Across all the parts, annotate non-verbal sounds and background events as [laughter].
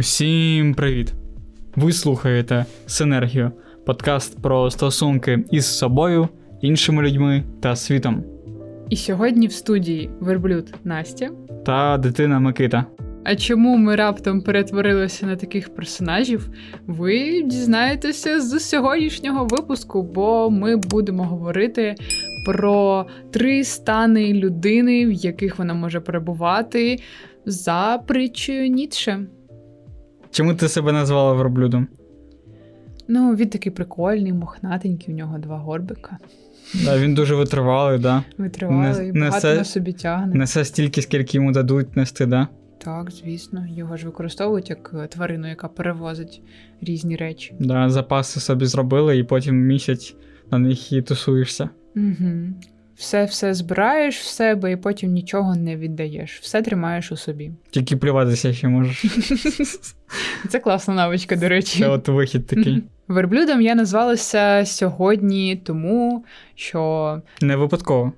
Усім привіт! Ви слухаєте Синергію, подкаст про стосунки із собою, іншими людьми та світом. І сьогодні в студії верблюд Настя. Та дитина Микита. А чому ми раптом перетворилися на таких персонажів? Ви дізнаєтеся з сьогоднішнього випуску, бо ми будемо говорити про три стани людини, в яких вона може перебувати за притчею Ніцше. Чому ти себе назвала верблюдом? Ну, він такий прикольний, мохнатенький, у нього два горбика. Да, він дуже витривалий, да? Витривалий, Не- багато несе- на собі тягне. Несе стільки, скільки йому дадуть нести, да? Так, звісно, його ж використовують як е, тварину, яка перевозить різні речі. Да, запаси собі зробили, і потім місяць на них і тусуєшся. Угу. Все все збираєш в себе і потім нічого не віддаєш. Все тримаєш у собі. Тільки плюватися ще можеш. Це класна навичка, до речі. Це от вихід такий. Верблюдом я назвалася сьогодні, тому що Не випадково.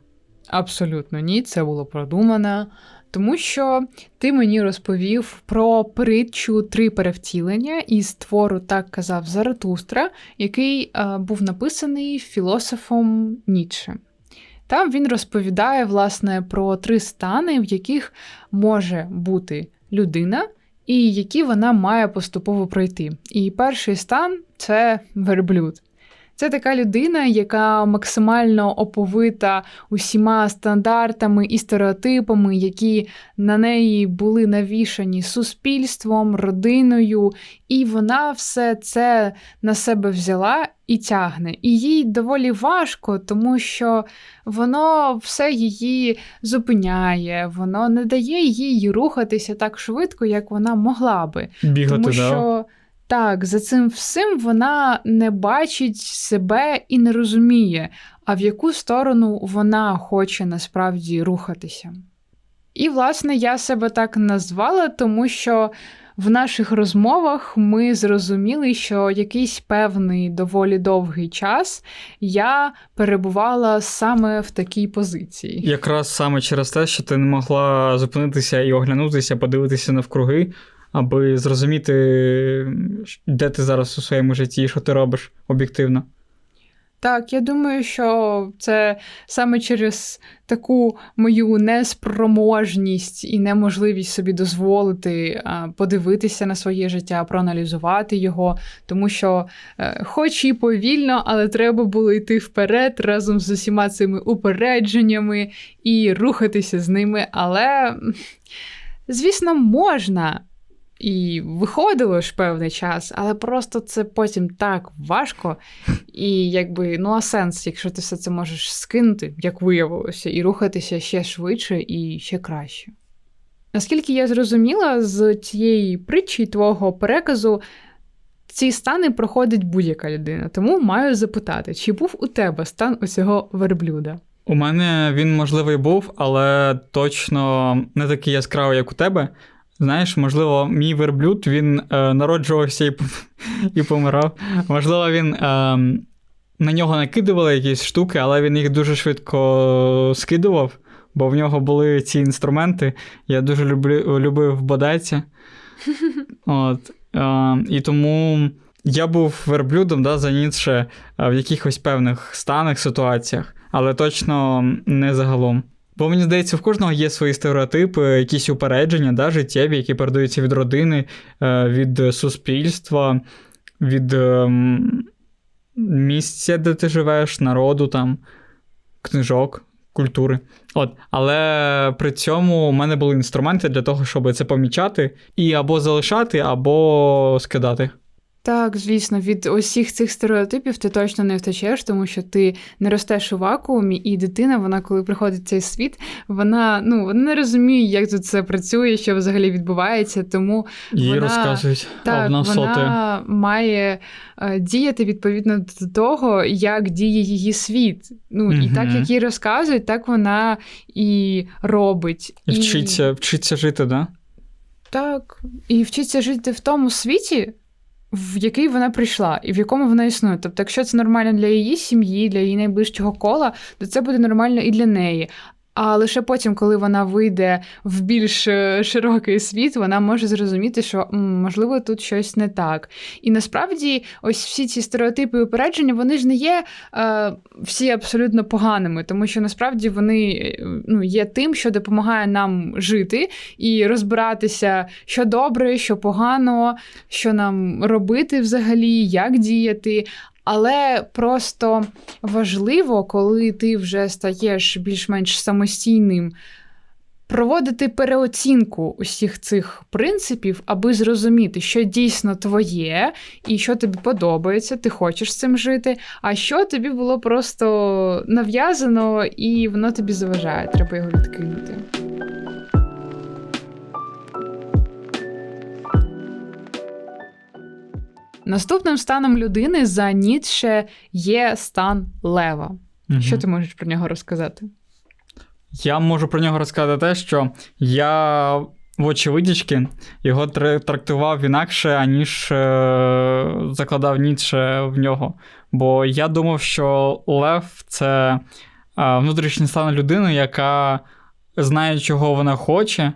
абсолютно ні, це було продумано. Тому що ти мені розповів про притчу три перевтілення із твору Так казав Заратустра, який е, був написаний філософом Ніцше. Там він розповідає власне про три стани, в яких може бути людина, і які вона має поступово пройти. І перший стан це верблюд. Це така людина, яка максимально оповита усіма стандартами і стереотипами, які на неї були навішані суспільством, родиною, і вона все це на себе взяла і тягне. І їй доволі важко, тому що воно все її зупиняє, воно не дає їй рухатися так швидко, як вона могла би. Бігати, Тому да? що так, за цим всім вона не бачить себе і не розуміє, а в яку сторону вона хоче насправді рухатися. І, власне, я себе так назвала, тому що в наших розмовах ми зрозуміли, що якийсь певний доволі довгий час я перебувала саме в такій позиції. Якраз саме через те, що ти не могла зупинитися і оглянутися, подивитися навкруги, аби зрозуміти, де ти зараз у своєму житті що ти робиш об'єктивно. Так, я думаю, що це саме через таку мою неспроможність і неможливість собі дозволити подивитися на своє життя, проаналізувати його, тому що, е, хоч і повільно, але треба було йти вперед разом з усіма цими упередженнями і рухатися з ними. Але, звісно, можна. І виходило ж певний час, але просто це потім так важко. І якби ну а сенс, якщо ти все це можеш скинути, як виявилося, і рухатися ще швидше і ще краще. Наскільки я зрозуміла з цієї притчі твого переказу, ці стани проходить будь-яка людина. Тому маю запитати, чи був у тебе стан оцього верблюда? У мене він, можливо, і був, але точно не такий яскравий, як у тебе. Знаєш, можливо, мій верблюд він е, народжувався і, [laughs] і помирав. Можливо, він е, на нього накидували якісь штуки, але він їх дуже швидко скидував, бо в нього були ці інструменти. Я дуже люблю, любив бодайці. [laughs] От, е, і тому я був верблюдом да, за Ніцше е, в якихось певних станах, ситуаціях, але точно не загалом. Бо мені здається, в кожного є свої стереотипи, якісь упередження, да, життєві, які передаються від родини, е, від суспільства, від ем, місця, де ти живеш, народу, там, книжок, культури. От. Але при цьому у мене були інструменти для того, щоб це помічати і або залишати, або скидати. Так, звісно, від усіх цих стереотипів ти точно не втечеш, тому що ти не ростеш у вакуумі, і дитина, вона, коли приходить в цей світ, вона ну вона не розуміє, як тут це працює, що взагалі відбувається. Тому Їй Вона- розказують, так, вона соти. має е, діяти відповідно до того, як діє її світ. Ну і так як їй розказують, так вона і робить. І вчиться, вчиться жити, да? Так, і вчиться жити в тому світі, в який вона прийшла, і в якому вона існує. Тобто, якщо це нормально для її сім'ї, для її найближчого кола, то це буде нормально і для неї. А лише потім, коли вона вийде в більш е, широкий світ, вона може зрозуміти, що можливо тут щось не так. І насправді, ось всі ці стереотипи і упередження, вони ж не є е, всі абсолютно поганими, тому що насправді вони е, ну, є тим, що допомагає нам жити і розбиратися, що добре, що погано, що нам робити взагалі, як діяти. Але просто важливо, коли ти вже стаєш більш-менш самостійним, проводити переоцінку усіх цих принципів, аби зрозуміти, що дійсно твоє, і що тобі подобається, ти хочеш з цим жити, а що тобі було просто нав'язано, і воно тобі заважає, треба його відкинути. Наступним станом людини за Ніцше є стан лева. Мгм. Що ти можеш про нього розказати? Я можу про нього розказати те, що я в очевидячки його трактував інакше, аніж е, закладав Ніцше в нього. Бо я думав, що Лев це е, внутрішній стан людини, яка знає, чого вона хоче,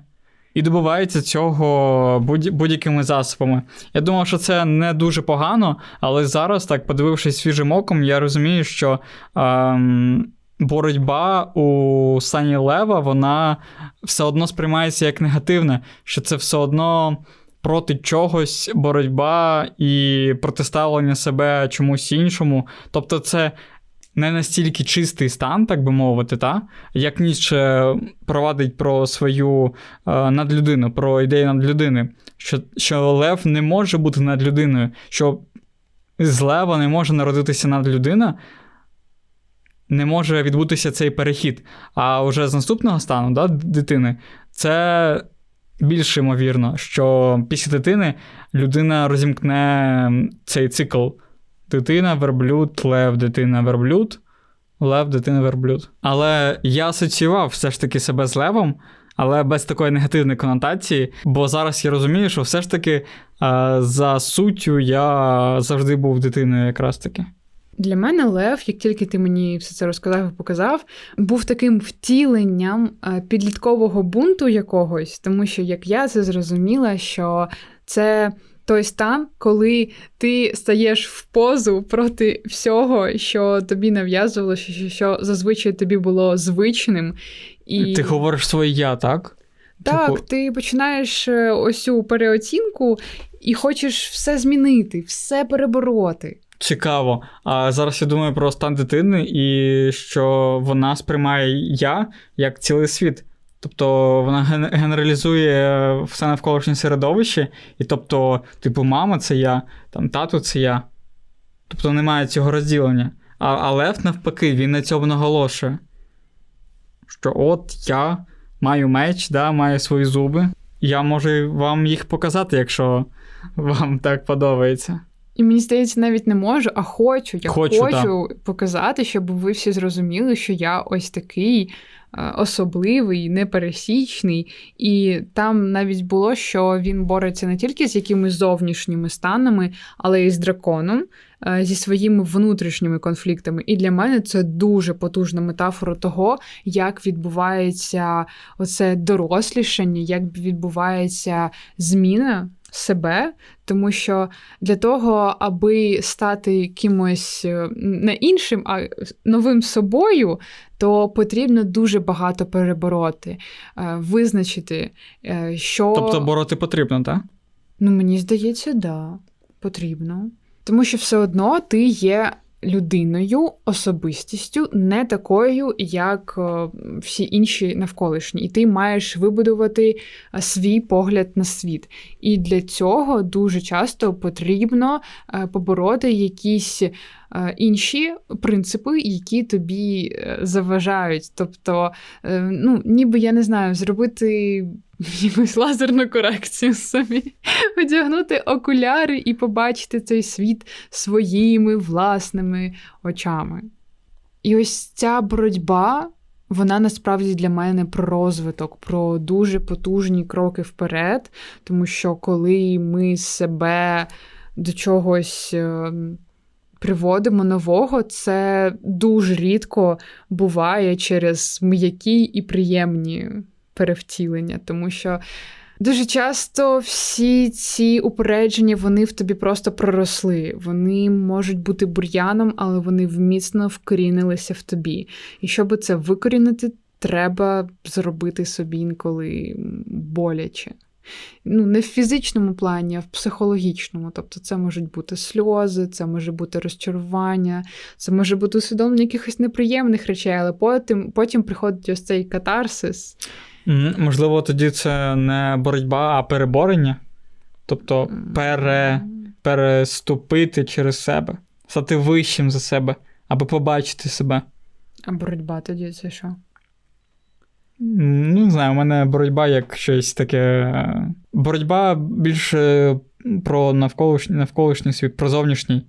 і добивається цього будь- будь-якими засобами. Я думав, що це не дуже погано, але зараз, так подивившись свіжим оком, я розумію, що. ем, боротьба у стані лева, вона все одно сприймається як негативна, що це все одно проти чогось боротьба і протиставлення себе чомусь іншому. Тобто, це не настільки чистий стан, так би мовити, та? як Ніцше провадить про свою е, надлюдину, про ідею надлюдини, що, що лев не може бути надлюдиною, що з лева не може народитися надлюдина, не може відбутися цей перехід. А вже з наступного стану, да, дитини, це більш ймовірно, що після дитини людина розімкне цей цикл. Дитина, верблюд, лев, дитина, верблюд, лев, дитина, верблюд. Але я асоціював все ж таки себе з левом, але без такої негативної конотації, бо зараз я розумію, що все ж таки е, за суттю я завжди був дитиною якраз таки. Для мене Лев, як тільки ти мені все це розказав і показав, був таким втіленням е, підліткового бунту якогось, тому що як я це зрозуміла, що це. Той стан, коли ти стаєш в позу проти всього, що тобі нав'язувало, що, що, що зазвичай тобі було звичним. І... Ти говориш своє я, так? Так, Типу- ти починаєш е, ось цю переоцінку і хочеш все змінити, все перебороти. Цікаво. А зараз я думаю про стан дитини і що вона сприймає я як цілий світ. Тобто вона генералізує все навколишнє середовище, і тобто, типу, мама це я, там тато це я. Тобто немає цього розділення. А, а Лев, навпаки, він на цьому наголошує. Що от я маю меч, да, маю свої зуби. Я можу вам їх показати, якщо вам так подобається. І мені здається, навіть не можу, а хочу. Я Хочу, хочу, показати, щоб ви всі зрозуміли, що я ось такий особливий, непересічний. І там навіть було, що він бореться не тільки з якимись зовнішніми станами, але й з драконом, е, зі своїми внутрішніми конфліктами. І для мене це дуже потужна метафора того, як відбувається оце дорослішання, як відбувається зміна себе, тому що для того, аби стати кимось е, не іншим, а новим собою, то потрібно дуже багато перебороти, е, визначити, е, що Тобто бороти потрібно, так? ну мені здається, да, потрібно. Тому що все одно ти є людиною, особистістю, не такою, як е, всі інші навколишні. І ти маєш вибудувати е, свій погляд на світ. І для цього дуже часто потрібно е, побороти якісь інші принципи, які тобі заважають. Тобто, ну, ніби я не знаю, зробити. [laughs] Якусь лазерну корекцію собі, одягнути окуляри і побачити цей світ своїми власними очами. І ось ця боротьба, вона насправді для мене про розвиток, про дуже потужні кроки вперед, тому що коли ми себе до чогось е, приводимо нового, це дуже рідко буває через м'які і приємні перевтілення, тому що. Дуже часто всі ці упередження вони в тобі просто проросли. Вони можуть бути бур'яном, але вони вміцно вкорінилися в тобі. І щоб це викорінити, треба зробити собі інколи боляче. Ну, не в фізичному плані, а в психологічному. Тобто, це можуть бути сльози, це може бути розчарування, це може бути усвідомлення якихось неприємних речей, але потім, потім приходить ось цей катарсис. Можливо, тоді це не боротьба, а переборення. Тобто пере, переступити через себе, стати вищим за себе, аби побачити себе. А боротьба тоді це що? Ну, не знаю, у мене боротьба як щось таке. Боротьба більше про навколишній, навколишній світ, про зовнішній.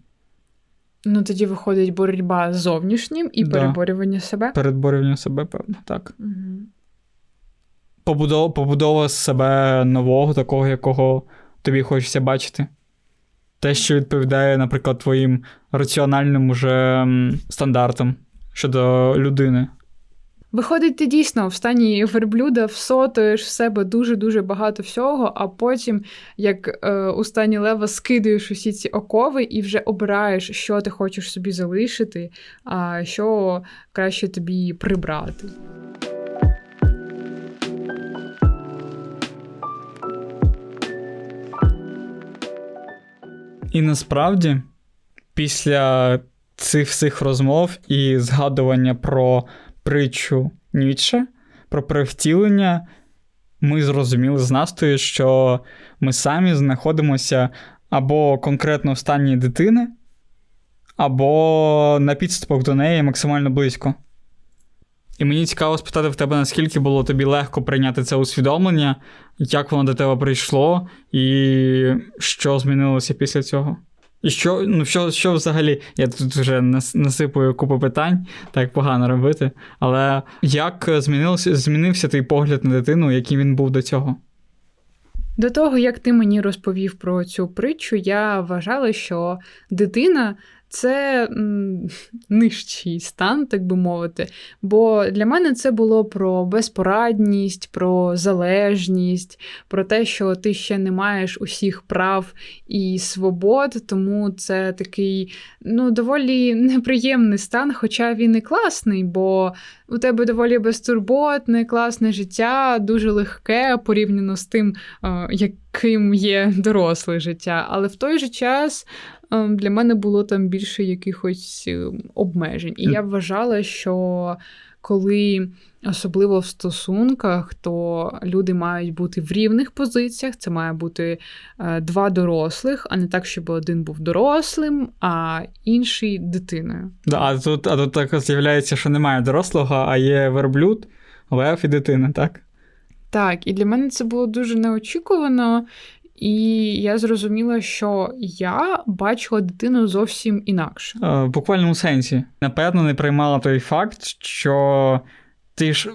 Ну, тоді виходить боротьба з зовнішнім і Да. переборювання себе. Передборювання себе, певно, так. Угу. Побудова, побудова себе нового, такого, якого тобі хочеться бачити. Те, що відповідає, наприклад, твоїм раціональним уже стандартам щодо людини. Виходить, ти дійсно в стані верблюда всотуєш в себе дуже-дуже багато всього, а потім, як е, у стані лева, скидуєш усі ці окови і вже обираєш, що ти хочеш собі залишити, а що краще тобі прибрати. І насправді, після цих всіх розмов і згадування про притчу Ніцше, про перевтілення, ми зрозуміли з Настою, що ми самі знаходимося або конкретно в стані дитини, або на підступах до неї максимально близько. І мені цікаво спитати в тебе, наскільки було тобі легко прийняти це усвідомлення, як воно до тебе прийшло, і що змінилося після цього? І що, ну, що, що взагалі, я тут вже насипую купу питань, так погано робити. Але як змінився, змінився твій погляд на дитину, який він був до цього? До того, як ти мені розповів про цю притчу, я вважала, що дитина це нижчий стан, так би мовити. Бо для мене це було про безпорадність, про залежність, про те, що ти ще не маєш усіх прав і свобод, тому це такий ну, доволі неприємний стан, хоча він і класний, бо у тебе доволі безтурботне, класне життя, дуже легке порівняно з тим, е, яким є доросле життя. Але в той же час для мене було там більше якихось е, обмежень. І я вважала, що коли. Особливо в стосунках, то люди мають бути в рівних позиціях. Це має бути е, два дорослих, а не так, щоб один був дорослим, а інший дитиною. Да, а тут, а тут так з'являється, що немає дорослого, а є верблюд, лев і дитина, так? Так, і для мене це було дуже неочікувано, і я зрозуміла, що я бачила дитину зовсім інакше. Е, В буквальному сенсі. Напевно, не приймала той факт, що ти ж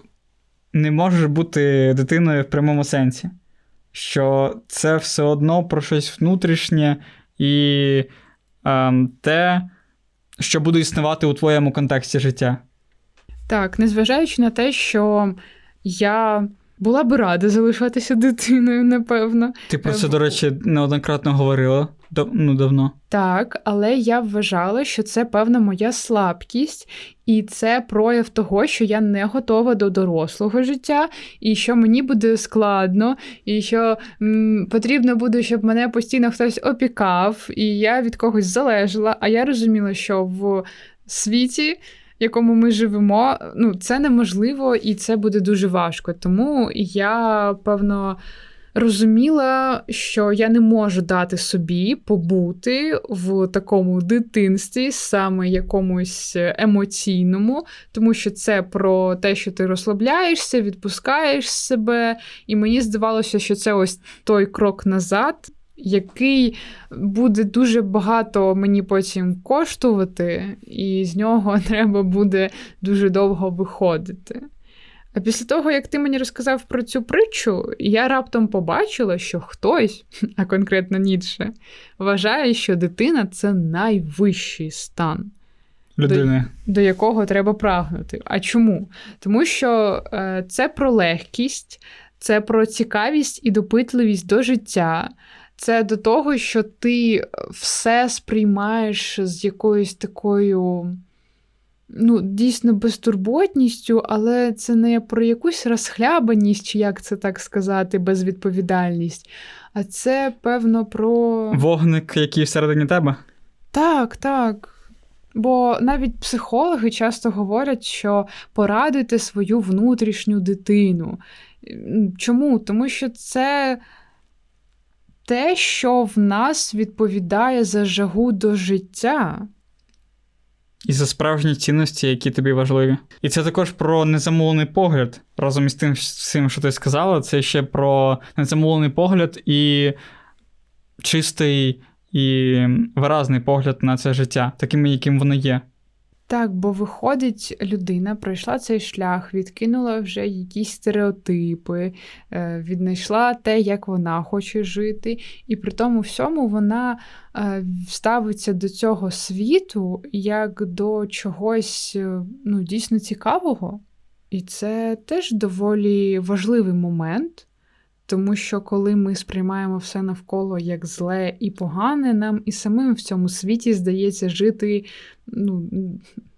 не можеш бути дитиною в прямому сенсі. Що це все одно про щось внутрішнє і ем, те, що буде існувати у твоєму контексті життя. Так, незважаючи на те, що я була би рада залишатися дитиною, напевно. Ти про Е, це, до речі, неоднократно говорила ну, давно. Так, але я вважала, що це певна моя слабкість, і це прояв того, що я не готова до дорослого життя, і що мені буде складно, і що м, потрібно буде, щоб мене постійно хтось опікав, і я від когось залежала. А я розуміла, що в світі. Якому ми живемо, ну це неможливо і це буде дуже важко. Тому я певно розуміла, що я не можу дати собі побути в такому дитинстві, саме якомусь емоційному, тому що це про те, що ти розслабляєшся, відпускаєш себе, і мені здавалося, що це ось той крок назад. Який буде дуже багато мені потім коштувати, і з нього [laughs] треба буде дуже довго виходити. А після того, як ти мені розказав про цю притчу, я раптом побачила, що хтось, [laughs] а конкретно Ніцше, вважає, що дитина це найвищий стан. Людини. до якого треба прагнути. А чому? Тому що е, це про легкість, це про цікавість і допитливість до життя. Це до того, що ти все сприймаєш з якоюсь такою, ну, дійсно безтурботністю, але це не про якусь розхлябаність, чи як це так сказати, безвідповідальність. А це, певно, про. Вогник, який всередині тебе. Так, так. Бо навіть психологи часто говорять, що порадуйте свою внутрішню дитину. Чому? Тому що це те, що в нас відповідає за жагу до життя. І за справжні цінності, які тобі важливі. І це також про незамовлений погляд. Разом із тим всім, що ти сказала, це ще про незамовлений погляд і чистий і виразний погляд на це життя, таким, яким воно є. Так, бо виходить, людина пройшла цей шлях, відкинула вже якісь стереотипи, е, віднайшла те, як вона хоче жити, і при тому всьому вона е, ставиться до цього світу як до чогось е, ну, дійсно цікавого. І це теж доволі важливий момент. Тому що коли ми сприймаємо все навколо як зле і погане, нам і самим в цьому світі здається жити ну,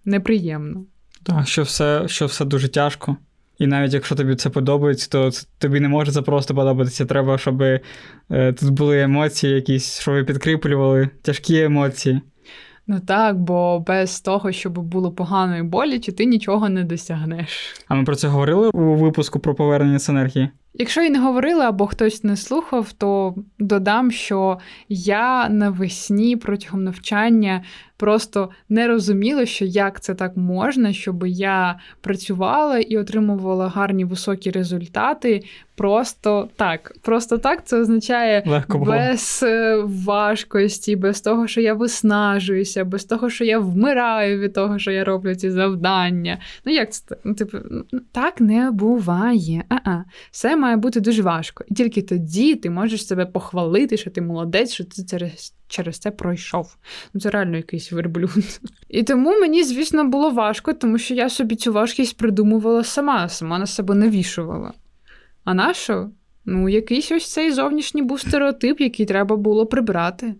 неприємно. Так, що все, що все дуже тяжко. І навіть якщо тобі це подобається, то тобі не може це просто подобатися. Треба, щоб е, тут були емоції якісь, щоб ви підкріплювали тяжкі емоції. Ну так, бо без того, щоб було погано і боляче, ти нічого не досягнеш. А ми про це говорили у випуску про повернення синергії? Якщо і не говорила або хтось не слухав, то додам, що я навесні протягом навчання просто не розуміла, що як це так можна, щоб я працювала і отримувала гарні високі результати. Просто так. Просто так це означає Легко було. без е, важкості, без того, що я виснажуюся, без того, що я вмираю від того, що я роблю ці завдання. Ну як це? Ну, типу, так не буває. А-а. Все має бути дуже важко. І тільки тоді ти можеш себе похвалити, що ти молодець, що ти через, через це пройшов. Ну, це реально якийсь верблюд. І тому мені, звісно, було важко, тому що я собі цю важкість придумувала сама, сама на себе навішувала. А на що? Ну, якийсь ось цей зовнішній був стереотип, який треба було прибрати.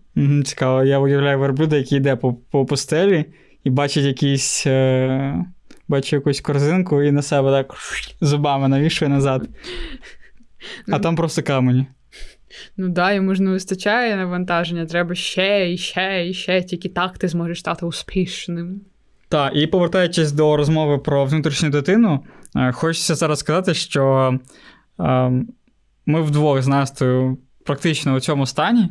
Цікаво, я уявляю верблюда, який йде по, по пустелі і бачить якийсь. Е... Бачить якусь корзинку і на себе так зубами навішує назад. А Ну. там просто камені. Ну да, йому ж не вистачає навантаження, треба ще і ще і ще, тільки так ти зможеш стати успішним. Так, і повертаючись до розмови про внутрішню дитину, е, хочеться зараз сказати, що е, ми вдвох з Настею практично у цьому стані.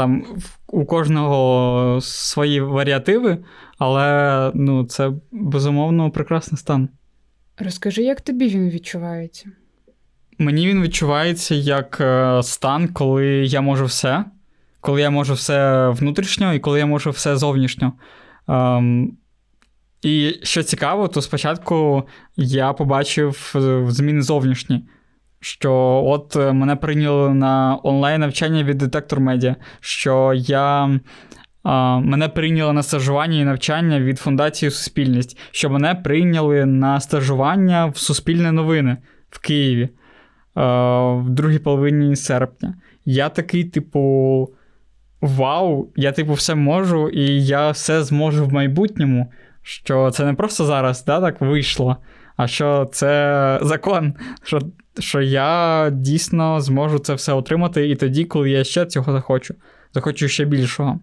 Там у кожного свої варіативи, але ну, це безумовно прекрасний стан. Розкажи, як тобі він відчувається? Мені він відчувається як е, стан, коли я можу все, коли я можу все внутрішньо і коли я можу все зовнішньо. Ем, і що цікаво, то спочатку я побачив е, зміни зовнішні. Що от е, мене прийняли на онлайн навчання від детектор медіа, що я. Мене прийняли на стажування і навчання від Фундації Суспільність, що мене прийняли на стажування в Суспільне новини в Києві е, в другій половині серпня. Я такий, типу, вау, я, типу, все можу, і я все зможу в майбутньому. Що це не просто зараз да, так вийшло, а що це закон, що, що я дійсно зможу це все отримати і тоді, коли я ще цього захочу, захочу ще більшого.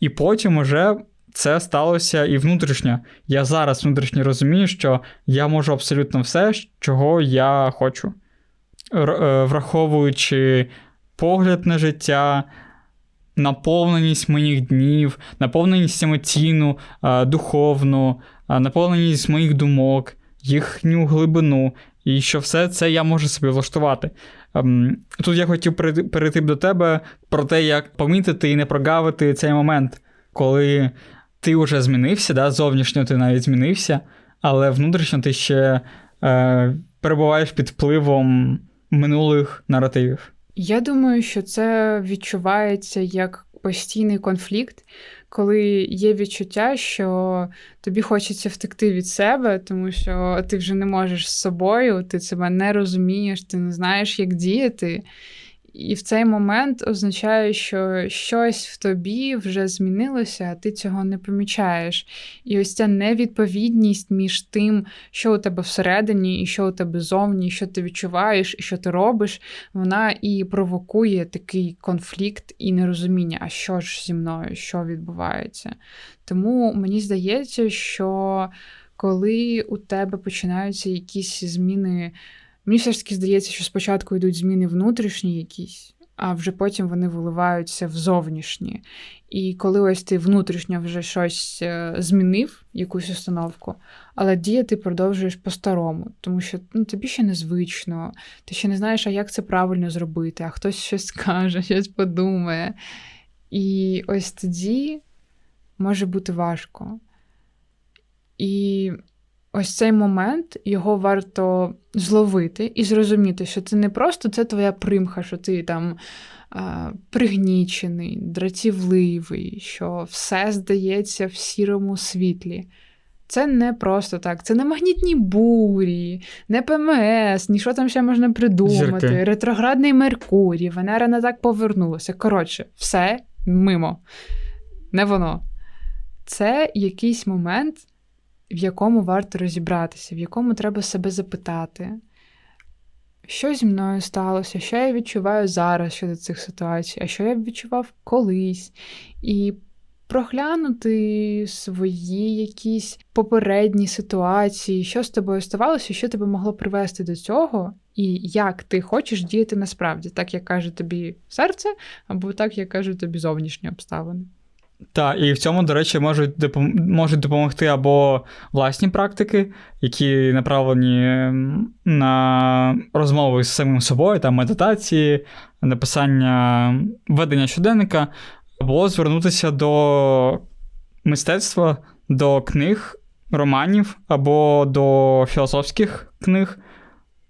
І потім уже це сталося і внутрішньо. Я зараз внутрішньо розумію, що я можу абсолютно все, чого я хочу. Е, враховуючи погляд на життя, наповненість моїх днів, наповненість емоційну, е, духовну, е, наповненість моїх думок, їхню глибину, і що все це я можу собі влаштувати. Ем, Тут я хотів перейти- до тебе про те, як помітити і не прогавити цей момент, коли ти вже змінився, да, зовнішньо ти навіть змінився, але внутрішньо ти ще е, перебуваєш під впливом минулих наративів. Я думаю, що це відчувається як постійний конфлікт, коли є відчуття, що тобі хочеться втекти від себе, тому що ти вже не можеш з собою, ти себе не розумієш, ти не знаєш, як діяти. І в цей момент означає, що щось в тобі вже змінилося, а ти цього не помічаєш. І ось ця невідповідність між тим, що у тебе всередині, і що у тебе зовні, що ти відчуваєш, і що ти робиш, вона і провокує такий конфлікт і нерозуміння, а що ж зі мною, що відбувається. Тому мені здається, що коли у тебе починаються якісь зміни. Мені все ж таки здається, що спочатку йдуть зміни внутрішні якісь, а вже потім вони виливаються в зовнішні. І коли ось ти внутрішньо вже щось е, змінив, якусь установку, але діяти продовжуєш по-старому, тому що ну, тобі ще незвично, ти ще не знаєш, а як це правильно зробити, а хтось щось скаже, [laughs] щось подумає. І ось тоді може бути важко. І ось цей момент його варто зловити і зрозуміти, що це не просто це твоя примха, що ти там а, пригнічений, дратівливий, що все здається в сірому світлі. Це не просто так, це не магнітні бурі, не ПМС, ні що там ще можна придумати. Зірки. Ретроградний Меркурій, Венера не так повернулася. Коротше, все мимо. Не воно. Це якийсь момент, в якому варто розібратися, в якому треба себе запитати, що зі мною сталося, що я відчуваю зараз щодо цих ситуацій, а що я відчував колись. І проглянути свої якісь попередні ситуації, що з тобою ставалося, що тебе могло привести до цього, і як ти хочеш діяти насправді, так як каже тобі серце, або так, як кажуть тобі зовнішні обставини. Так, і в цьому, до речі, можуть можуть допомогти або власні практики, які направлені на розмови з самим собою, там медитації, написання ведення щоденника, або звернутися до мистецтва, до книг, романів або до філософських книг.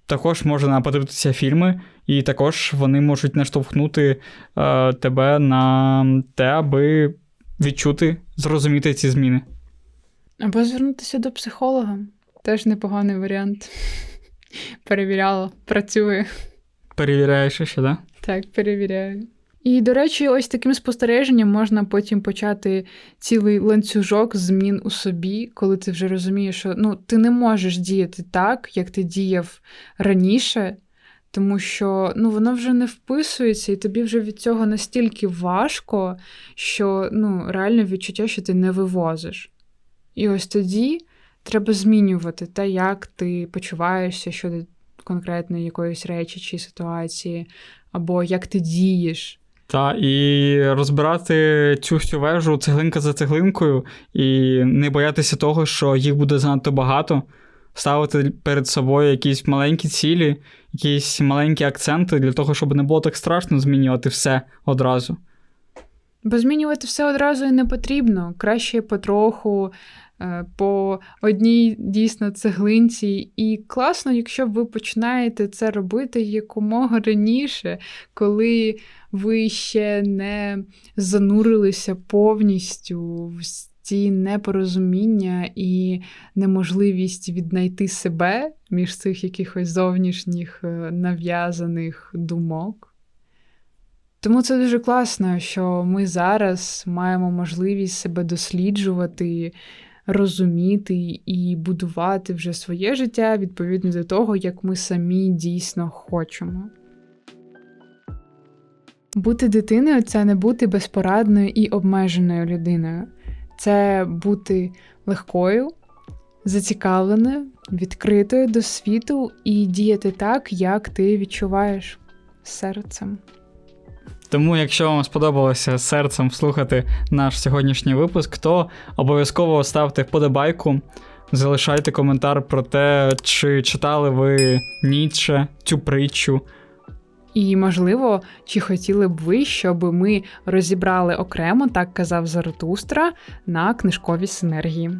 Також можна подивитися фільми, і також вони можуть наштовхнути е, тебе на те, аби відчути, зрозуміти ці зміни. Або звернутися до психолога. Теж непоганий варіант. Перевіряла, працює. Перевіряєш ще, да? Так, перевіряю. І, до речі, ось таким спостереженням можна потім почати цілий ланцюжок змін у собі, коли ти вже розумієш, що ну, ти не можеш діяти так, як ти діяв раніше, тому що ну, воно вже не вписується, і тобі вже від цього настільки важко, що ну, реально відчуття, що ти не вивозиш. І ось тоді треба змінювати те, як ти почуваєшся щодо конкретної якоїсь речі чи ситуації, або як ти дієш. Та, і розбирати цю всю вежу цеглинка за цеглинкою, і не боятися того, що їх буде занадто багато, ставити перед собою якісь маленькі цілі, якісь маленькі акценти для того, щоб не було так страшно змінювати все одразу. Бо змінювати все одразу і не потрібно. Краще потроху, е, по одній дійсно цеглинці. І класно, якщо ви починаєте це робити якомога раніше, коли ви ще не занурилися повністю в ці непорозуміння і неможливість віднайти себе між цих якихось зовнішніх е, нав'язаних думок. Тому це дуже класно, що ми зараз маємо можливість себе досліджувати, розуміти і будувати вже своє життя відповідно до того, як ми самі дійсно хочемо. Бути дитиною це не бути безпорадною і обмеженою людиною. Це бути легкою, зацікавленою, відкритою до світу і діяти так, як ти відчуваєш серцем. Тому, якщо вам сподобалося серцем слухати наш сьогоднішній випуск, то обов'язково ставте вподобайку, залишайте коментар про те, чи читали ви Ніцше, цю притчу. І, можливо, чи хотіли б ви, щоб ми розібрали окремо, так казав Заратустра, на книжкові синергії.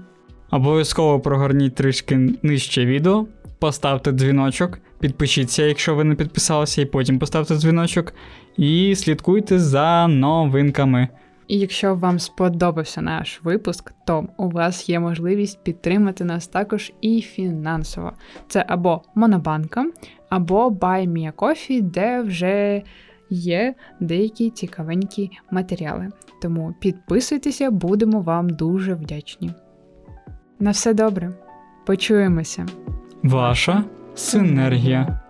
Обов'язково прогорніть трішки нижче відео, поставте дзвіночок, підпишіться, якщо ви не підписалися, і потім поставте дзвіночок. І слідкуйте за новинками. І якщо вам сподобався наш випуск, то у вас є можливість підтримати нас також і фінансово. Це або Монобанка, або Buy Me a Coffee, де вже є деякі цікавенькі матеріали. Тому підписуйтеся, будемо вам дуже вдячні. На все добре. Почуємося. Ваша синергія.